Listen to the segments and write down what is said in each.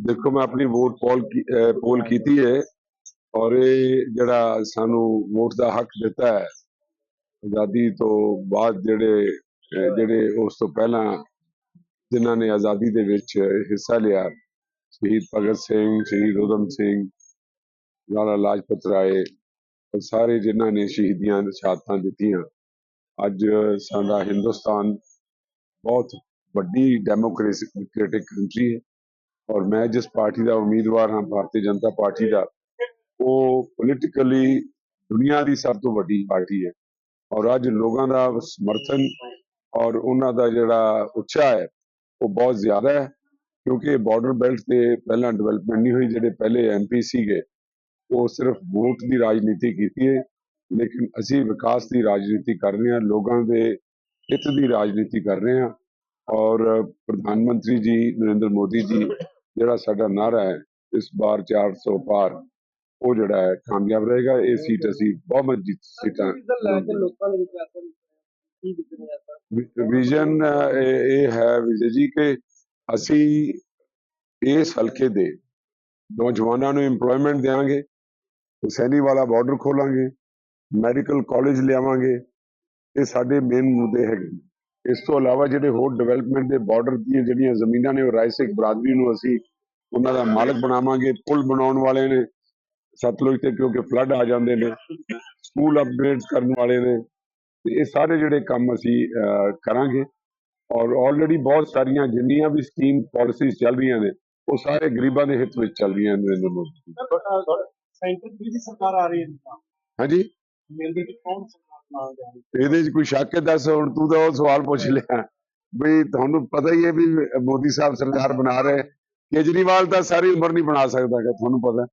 ਦੇਖੋ, ਮੈਂ ਆਪਣੀ ਵੋਟ ਪੋਲ ਕੀ- ਪੋਲ ਕੀਤੀ ਹੈ ਔਰ ਇਹ ਜਿਹੜਾ ਸਾਨੂੰ ਵੋਟ ਦਾ ਹੱਕ ਦਿੱਤਾ ਹੈ, ਆਜ਼ਾਦੀ ਤੋਂ ਬਾਅਦ ਜਿਹੜੇ ਜਿਹੜੇ ਉਸ ਤੋਂ ਪਹਿਲਾਂ ਜਿਨ੍ਹਾਂ ਨੇ ਆਜ਼ਾਦੀ ਦੇ ਵਿੱਚ ਹਿੱਸਾ ਲਿਆ, ਸ਼ਹੀਦ ਭਗਤ ਸਿੰਘ, ਸ਼ਹੀਦ ਊਧਮ ਸਿੰਘ, ਲਾਲਾ ਲਾਜਪਤ ਰਾਏ ਔਰ ਸਾਰੇ ਜਿਨ੍ਹਾਂ ਨੇ ਸ਼ਹੀਦੀਆਂ ਸ਼ਹਾਦਤਾਂ ਦਿੱਤੀਆਂ, ਅੱਜ ਸਾਡਾ ਹਿੰਦੁਸਤਾਨ ਬਹੁਤ ਵੱਡੀ ਡੈਮੋਕ੍ਰੈਟਿਕ ਕੰਟਰੀ ਹੈ। ਔਰ ਮੈਂ ਜਿਸ ਪਾਰਟੀ ਦਾ ਉਮੀਦਵਾਰ ਹਾਂ, ਭਾਰਤੀ ਜਨਤਾ ਪਾਰਟੀ ਦਾ, ਉਹ ਪੋਲੀਟੀਕਲੀ ਦੁਨੀਆ ਦੀ ਸਭ ਤੋਂ ਵੱਡੀ ਪਾਰਟੀ ਹੈ। ਔਰ ਅੱਜ ਲੋਕਾਂ ਦਾ ਸਮਰਥਨ ਔਰ ਉਹਨਾਂ ਦਾ ਜਿਹੜਾ ਉਤਸ਼ਾਹ ਹੈ, ਉਹ ਬਹੁਤ ਜ਼ਿਆਦਾ ਹੈ, ਕਿਉਂਕਿ ਬਾਰਡਰ ਬੈਲਟ ਤੇ ਪਹਿਲਾਂ ਡਿਵੈਲਪਮੈਂਟ ਨਹੀਂ ਹੋਈ, ਜਿਹੜੇ ਪਹਿਲੇ ਐਮਪੀ ਸੀਗੇ, ਉਹ ਸਿਰਫ ਵੋਟ ਦੀ ਰਾਜਨੀਤੀ ਕੀਤੀ ਹੈ, ਲੇਕਿਨ ਅਸੀਂ ਵਿਕਾਸ ਦੀ ਰਾਜਨੀਤੀ ਕਰ ਰਹੇ ਹਾਂ, ਲੋਕਾਂ ਦੇ ਹਿੱਤ ਦੀ ਰਾਜਨੀਤੀ ਕਰ ਰਹੇ ਹਾਂ। ਔਰ ਪ੍ਰਧਾਨ ਮੰਤਰੀ ਜੀ ਨਰਿੰਦਰ ਮੋਦੀ ਜੀ ਜਿਹੜਾ ਸਾਡਾ ਨਾਰਾ ਹੈ ਇਸ ਵਾਰ 400 ਪਾਰ ਉਹ ਜਿਹੜਾ ਹੈ ਕਾਮਯਾਬ ਰਹੇਗਾ। ਇਹ ਸੀਟ ਅਸੀਂ ਬਹੁਮਤ ਜਿੱਤ ਸੀਟਾਂ ਵਿਜ਼ਨ ਇਹ ਹੈ ਵਿਜੇ ਜੀ ਕਿ ਅਸੀਂ ਇਸ ਹਲਕੇ ਦੇ ਨੌਜਵਾਨਾਂ ਨੂੰ EMPLOYMENT ਦੇਵਾਂਗੇ ਹੁਸੈਨੀ ਵਾਲਾ ਬਾਰਡਰ ਖੋਲਾਂਗੇ ਮੈਡੀਕਲ ਕਾਲਜ ਲਿਆਵਾਂਗੇ। ਇਹ ਸਾਡੇ ਮੇਨ ਮੁੱਦੇ ਹੈਗੇ। ਇਸ ਤੋਂ ਇਲਾਵਾ ਜਿਹੜੇ ਹੋਰ ਡਿਵੈਲਪਮੈਂਟ ਦੇ ਬਾਰਡਰ ਦੀਆਂ ਜਿਹੜੀਆਂ ਜ਼ਮੀਨਾਂ ਨੇ ਉਹ ਰਾਇਸਿਕ ਬਰਾਦਰੀ ਨੂੰ ਅਸੀਂ ਉਹਨਾਂ ਦਾ ਮਾਲਕ ਬਣਾਵਾਂਗੇ ਪੁਲ ਬਣਾਉਣ ਵਾਲੇ ਨੇ ਸਤਲੁਜ ਤੇ ਕਿਉਂਕਿ ਫਲੱਡ ਆ ਜਾਂਦੇ ਨੇ ਸਕੂਲ ਅਪਗ੍ਰੇਡਸ ਕਰਨ ਵਾਲੇ ਨੇ ਤੇ ਇਹ ਸਾਰੇ ਜਿਹੜੇ ਕੰਮ ਅਸੀਂ ਕਰਾਂਗੇ ਔਰ ਆਲਰੇਡੀ ਬਹੁਤ ਸਾਰੀਆਂ ਜਿੰਨੀਆਂ ਵੀ ਸਕੀਮ ਪਾਲਿਸੀਜ਼ ਚੱਲ ਰਹੀਆਂ ਨੇ ਉਹ ਸਾਰੇ ਗਰੀਬਾਂ ਦੇ ਹਿੱਤ ਵਿੱਚ ਚੱਲ ਰਹੀਆਂ ਨੇ ਨਰਿੰਦਰ ਮੋਦੀ ਸੈਂਟਰ ਦੀ ਸਰਕਾਰ ਆ ਰਹੀ ਹੈ ਹਾਂਜੀ? ਮਿਲਦੀ ਕੌਣ ਸਰਕਾਰ ਇਹਦੇ 'ਚ ਕੋਈ ਸ਼ੱਕ ਹੈ? ਦੱਸ ਹੁਣ ਤੂੰ ਤਾਂ ਉਹ ਸਵਾਲ ਪੁੱਛ ਲਿਆ। ਵੀ ਤੁਹਾਨੂੰ ਪਤਾ ਹੀ ਹੈ ਵੀ ਮੋਦੀ ਸਾਹਿਬ ਸਰਕਾਰ ਬਣਾ ਰਹੇ। ਕੇਜਰੀਵਾਲ ਤਾਂ ਸਾਰੀ ਉਮਰ ਨਹੀਂ ਬਣਾ ਸਕਦਾ ਕਿ ਤੁਹਾਨੂੰ ਪਤਾ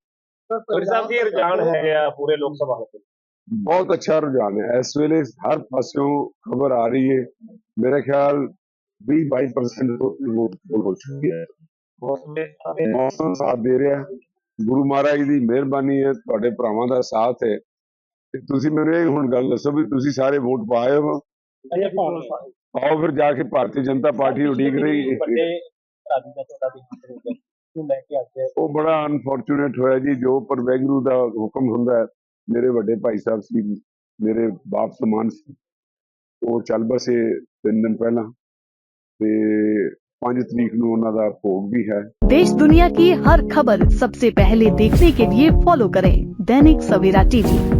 ਸਰ ਸਾਹਿਬ ਜੀ ਰੁਝਾਨ ਹੈਗੇ ਆ ਪੂਰੇ ਲੋਕ ਸਭਾ ਹਲਕੇ ਬਹੁਤ ਅੱਛਾ ਰੁਝਾਨ ਹੈ। ਇਸ ਵੇਲੇ ਹਰ ਪਾਸਿਓਂ ਖਬਰ ਆ ਰਹੀ ਹੈ। ਮੇਰੇ ਖਿਆਲ 20 22% ਵੋਟ ਹੋ ਚੁੱਕੀ ਹੈ। ਮੌਸਮ ਸਾਥ ਦੇ ਰਿਹਾ। ਗੁਰੂ ਮਹਾਰਾਜ ਦੀ ਮਿਹਰਬਾਨੀ ਹੈ। ਤੁਹਾਡੇ ਭਰਾਵਾਂ ਦਾ ਸਾਥ ਹੈ। ਤੇ ਤੁਸੀਂ ਮੈਨੂੰ ਇਹ ਹੁਣ ਗੱਲ ਦੱਸੋ ਵੀ ਤੁਸੀਂ ਸਾਰੇ ਵੋਟ ਪਾਏ ਹੋ ਅਜੇ ਭਾਰਤ ਆਓ ਫਿਰ ਜਾ ਕੇ ਭਾਰਤੀ ਜਨਤਾ ਪਾਰਟੀ ਉਡੀਕ ਰਹੀ ਹੈ ਵੱਡੇ ਰਾਜੀ ਦਾ ਤੁਹਾਡਾ ਵੀ ਹੱਥ ਹੋ ਗਿਆ ਨੂੰ ਲੈ ਕੇ ਅੱਜ ਉਹ ਬੜਾ ਅਨਫੋਰਚੂਨੇਟ ਹੋਇਆ ਜੀ ਜੋ ਪਰ ਵੈਗਰੂ ਦਾ ਹੁਕਮ ਹੁੰਦਾ ਹੈ ਮੇਰੇ ਵੱਡੇ ਭਾਈ ਸਾਹਿਬ ਸੀ ਮੇਰੇ ਬਾਪ ਸਮਾਨ ਸੀ ਉਹ ਚੱਲ ਬਸੇ ਤਿੰਨ ਦਿਨ ਪਹਿਲਾਂ ਤੇ 5 ਤਰੀਕ ਨੂੰ ਉਹਨਾਂ ਦਾ ਭੋਗ ਵੀ ਹੈ देश दुनिया की हर खबर सबसे पहले देखने के लिए फॉलो करें दैनिक सवेरा टीवी